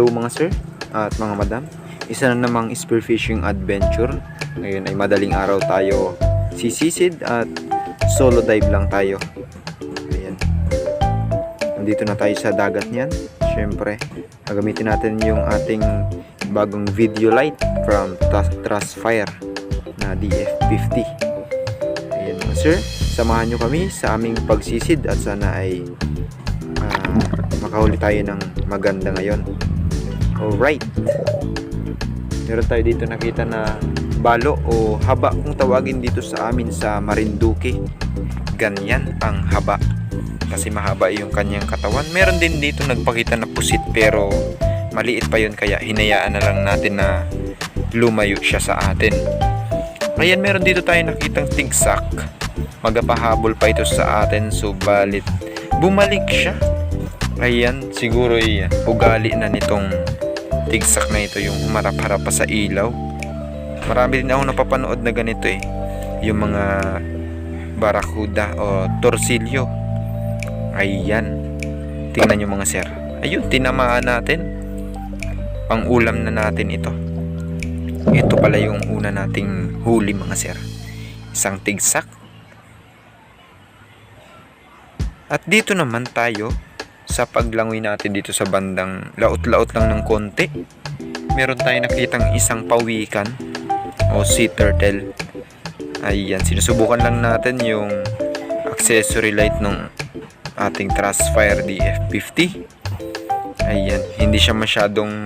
Hello mga sir at mga madam. Isa na namang spearfishing adventure. Ngayon ay madaling araw tayo sisisid at solo dive lang tayo. Ayan. Nandito na tayo sa dagat niyan. Siyempre, gagamitin natin yung ating bagong video light from Trust Trustfire na DF50. Ayan mga sir, samahan nyo kami sa aming pagsisid at sana ay ah, makahuli tayo ng maganda ngayon. Alright. Meron tayo dito nakita na balo o haba kung tawagin dito sa amin sa Marinduque. Ganyan ang haba. Kasi mahaba yung kanyang katawan. Meron din dito nagpakita na pusit pero maliit pa yun kaya hinayaan na lang natin na lumayo siya sa atin. Ayan, meron dito tayo nakitang tigsak. Magapahabol pa ito sa atin subalit bumalik siya. Ayan, siguro ay ugali na nitong tigsak na ito yung humarap-harap pa sa ilaw. Marami din ako napapanood na ganito eh. Yung mga barakuda o torsilyo. Ayan. Tingnan nyo mga sir. Ayun, tinamaan natin. Pang ulam na natin ito. Ito pala yung una nating huli mga sir. Isang tigsak. At dito naman tayo sa paglangoy natin dito sa bandang laot-laot lang ng konti. Meron tayong nakitang isang pawikan o sea turtle. Ayan, sinusubukan lang natin yung accessory light ng ating Trustfire DF50. Ayan, hindi siya masyadong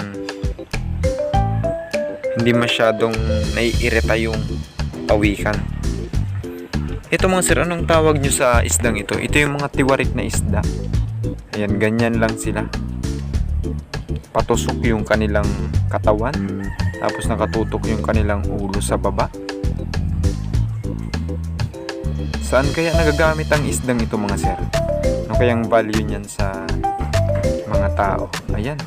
hindi masyadong naiirita yung pawikan. Ito mga sir, anong tawag nyo sa isdang ito? Ito yung mga tiwarik na isda. Ayan, ganyan lang sila. Patusok yung kanilang katawan. Tapos nakatutok yung kanilang ulo sa baba. Saan kaya nagagamit ang isdang ito mga sir? Ano kayang value niyan sa mga tao? Ayan.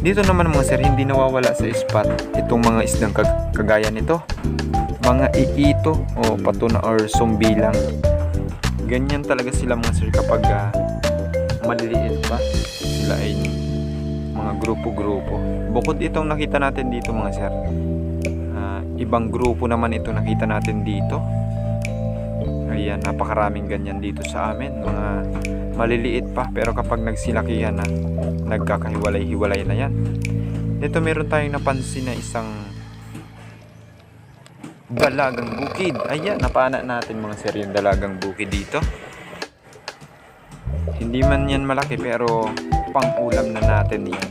Dito naman mga sir, hindi nawawala sa spot itong mga isdang kag- kagaya nito. Mga iito o patuna or sumbilang. Ganyan talaga sila mga sir kapag ah, maliliit pa. Sila ay mga grupo-grupo. Bukod itong nakita natin dito mga sir. ah, ibang grupo naman ito nakita natin dito. Ayan, napakaraming ganyan dito sa amin. Mga maliliit pa pero kapag nagsilakihan na, nagkakahiwalay-hiwalay na yan. Dito meron tayong napansin na isang dalagang bukid. Ayan, napana natin mga sir yung dalagang bukid dito. Hindi man yan malaki pero pang ulam na natin yan.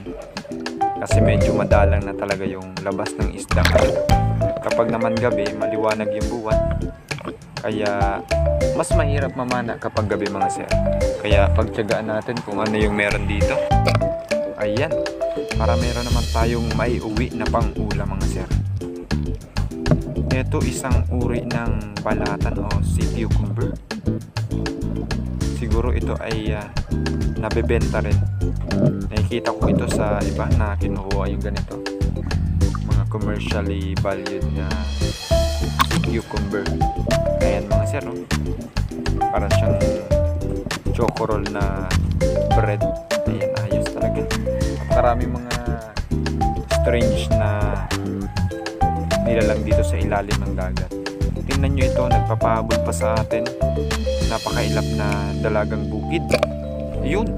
Kasi medyo madalang na talaga yung labas ng isda. Kapag naman gabi, maliwanag yung buwan. Kaya mas mahirap mamana kapag gabi mga sir. Kaya pagtyagaan natin kung ano yung meron dito. Ayan, para meron naman tayong may uwi na pang ulam mga sir. Ito isang uri ng balatan o sea cucumber. Siguro ito ay ah, nabebenta rin. Nakikita ko ito sa iba na kinukuha yung ganito. Mga commercially valued na cucumber. Ayan mga sir, oh. Parang siyang chocorol na bread. Ayan, ayos talaga. Marami mga strange na nilalang dito sa ilalim ng dagat. Tingnan nyo ito, nagpapahabol pa sa atin. Napakailap na dalagang bukid. Ayun.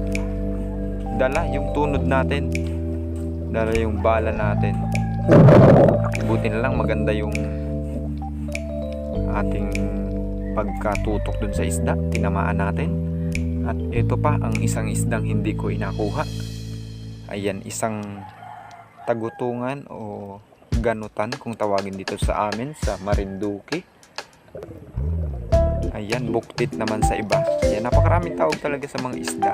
Dala yung tunod natin. Dala yung bala natin. Buti na lang maganda yung ating pagkatutok dun sa isda. Tinamaan natin. At ito pa ang isang isdang hindi ko inakuha. Ayan, isang tagutungan o ganutan kung tawagin dito sa amin sa Marinduque. Ayan, buktit naman sa iba. Ayan, napakaraming tawag talaga sa mga isda.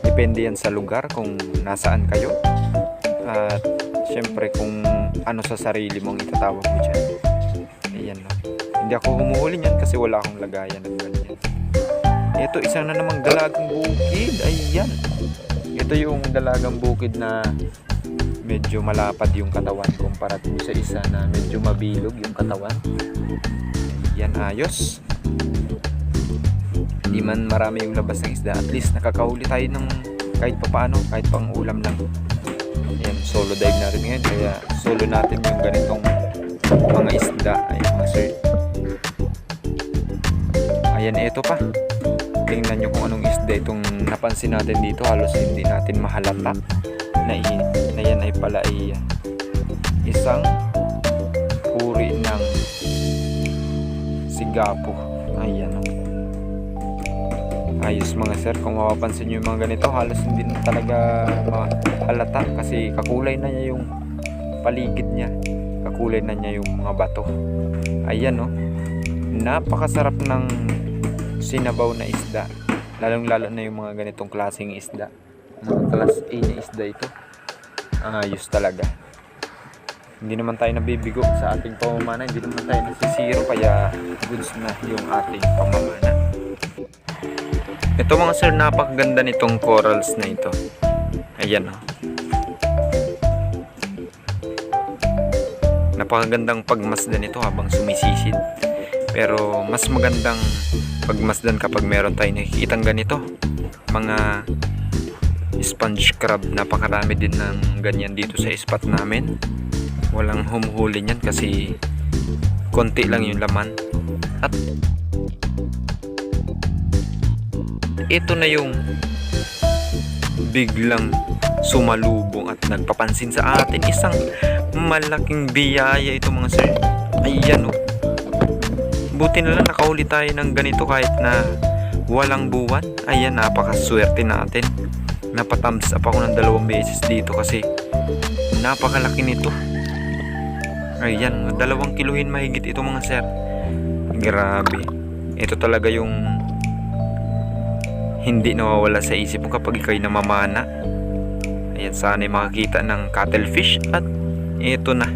Depende yan sa lugar kung nasaan kayo. At syempre kung ano sa sarili mong itatawag mo dyan. Ayan, no. Hindi ako humuhuli niyan kasi wala akong lagayan ng ganyan. Ito, isang na namang dalagang bukid. Ayan. Ito yung dalagang bukid na medyo malapad yung katawan kumpara sa isa na medyo mabilog yung katawan. Yan ayos. Hindi man marami yung labas ng isda. At least nakakahuli tayo ng kahit papaano, kahit pang ulam lang. Yan. solo dive natin ngayon. Kaya solo natin yung ganitong mga isda. Ay mga sir. Ayan, ito pa. Tingnan nyo kung anong isda itong napansin natin dito. Halos hindi natin mahalata na, na yan ay pala ay isang uri ng sigapo. Ayan. oh. Ayos mga sir, kung mapapansin nyo yung mga ganito, halos hindi na talaga mahalata kasi kakulay na niya yung paligid niya. Kakulay na niya yung mga bato. Ayan oh. Napakasarap ng sinabaw na isda. Lalong lalo na yung mga ganitong klaseng isda. Mga class A na isda ito. Ayos talaga. Hindi naman tayo nabibigo sa ating pamamana. Hindi naman tayo nasisiro kaya goods na yung ating pamamana. Ito mga sir, napakaganda nitong corals na ito. Ayan oh. Napakagandang pagmasdan ito habang sumisisid. Pero mas magandang pagmasdan kapag meron tayo nakikitang ganito. Mga sponge crab. Napakarami din ng ganyan dito sa spot namin. Walang humuhuli niyan kasi konti lang yung laman. At ito na yung biglang sumalubong at nagpapansin sa atin. Isang malaking biyaya ito mga sir. Ayan o buti na lang nakahuli tayo ng ganito kahit na walang buwan. Ayan napakaswerte natin. Napatams up ako ng dalawang beses dito kasi napakalaki nito ayan dalawang kiluhin mahigit ito mga sir grabe ito talaga yung hindi nawawala sa isip mo kapag ikaw'y namamana. Ayan, sana'y makakita ng cuttlefish at ito na.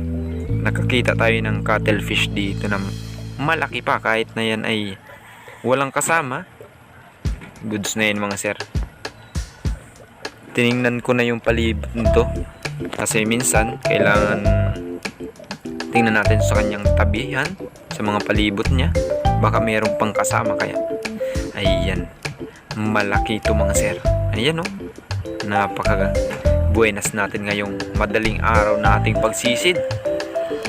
Nakakita tayo ng cuttlefish dito na malaki pa kahit na yan ay walang kasama. Goods na yan mga sir. Tiningnan ko na yung palibot nito. Kasi minsan, kailangan tingnan natin sa kanyang tabihan, sa mga palibot niya. Baka mayroong pang kasama kaya. Ayan. Malaki ito mga sir. Ayan o napaka buenas natin ngayong madaling araw na ating pagsisid.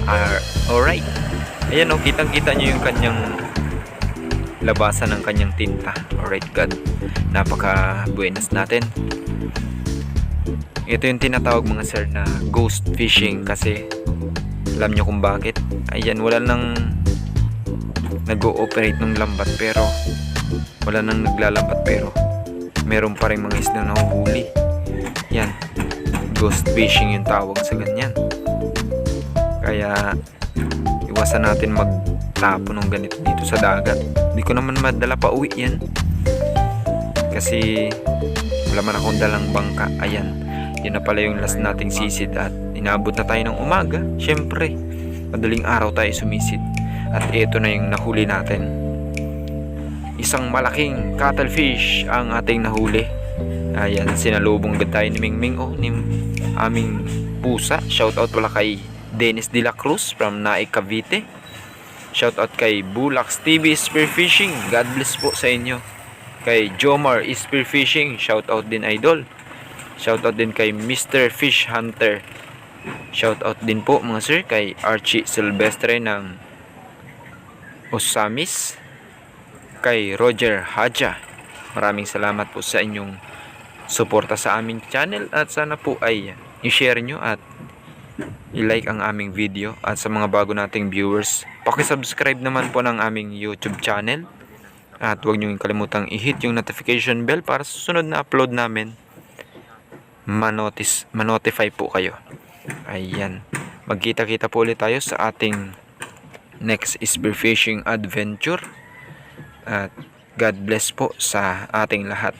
Uh, alright. Ayan o kitang kita nyo yung kanyang labasan ng kanyang tinta. Alright god. Napaka buenas natin. Ito yung tinatawag mga sir na ghost fishing kasi alam nyo kung bakit? Ayan wala nang nag-ooperate ng lambat pero wala nang naglalambat pero meron pa rin mga isda na nahuhuli yan ghost fishing yung tawag sa ganyan. Kaya iwasan natin magtapo ng ganito dito sa dagat. Hindi ko naman madala pa uwi yan. Kasi wala man akong dalang bangka. Ayan yun na pala yung last nating sisid at inabot na tayo ng umaga syempre madaling araw tayo sumisid at ito na yung nahuli natin isang malaking cuttlefish ang ating nahuli. Ayan, sinalubong agad tayo ni Mingming oh, ni aming pusa. Shoutout pala kay Dennis De La Cruz from Naik Cavite. Shoutout kay Bulax TV Spearfishing. God bless po sa inyo. Kay Jomar Spearfishing. Shoutout din idol. Shoutout din kay Mr. Fish Hunter. Shoutout din po mga sir kay Archie Silvestre ng Osamis kay Roger Haja. Maraming salamat po sa inyong suporta sa aming channel at sana po ay i-share nyo at i-like ang aming video at sa mga bago nating viewers, paki-subscribe naman po ng aming YouTube channel at huwag nyo kalimutang i-hit yung notification bell para sa susunod na upload namin manotis, manotify po kayo. Ayan. Magkita-kita po ulit tayo sa ating next spearfishing adventure. At God bless po sa ating lahat.